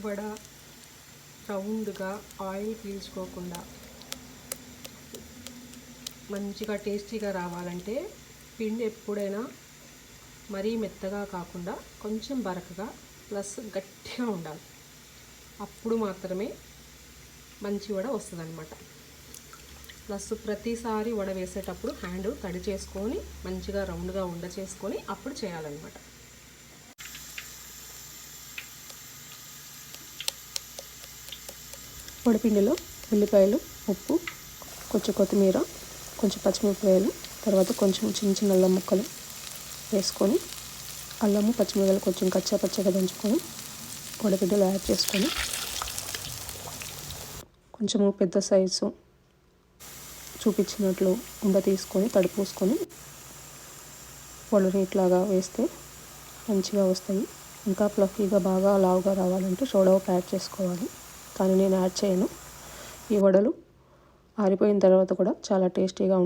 వడ రౌండ్గా ఆయిల్ పీల్చుకోకుండా మంచిగా టేస్టీగా రావాలంటే పిండి ఎప్పుడైనా మరీ మెత్తగా కాకుండా కొంచెం బరకగా ప్లస్ గట్టిగా ఉండాలి. అప్పుడు మాత్రమే మంచి వడ వస్తుంది ప్లస్ ప్రతిసారి వడ వేసేటప్పుడు హ్యాండ్ తడి చేసుకొని మంచిగా రౌండ్గా ఉండ చేసుకొని అప్పుడు చేయాలన్నమాట. పొడిపిండిలో ఉల్లిపాయలు ఉప్పు కొంచెం కొత్తిమీర కొంచెం పచ్చిమిరపకాయలు తర్వాత కొంచెం చిన్న చిన్న అల్లం ముక్కలు వేసుకొని అల్లము పచ్చిమిరపకాయలు కొంచెం కచ్చా పచ్చగా దంచుకొని వడపిడ్డలు యాడ్ చేసుకొని కొంచెము పెద్ద సైజు చూపించినట్లు ఉండ తీసుకొని తడిపూసుకొని వడని ఇట్లాగా వేస్తే మంచిగా వస్తాయి. ఇంకా ఫ్లఫీగా బాగా లావుగా రావాలంటే సోడా ఉప్పు యాడ్ చేసుకోవాలి. కానీ నేను యాడ్ చేయను. ఈ వడలు ఆరిపోయిన తర్వాత కూడా చాలా టేస్టీగా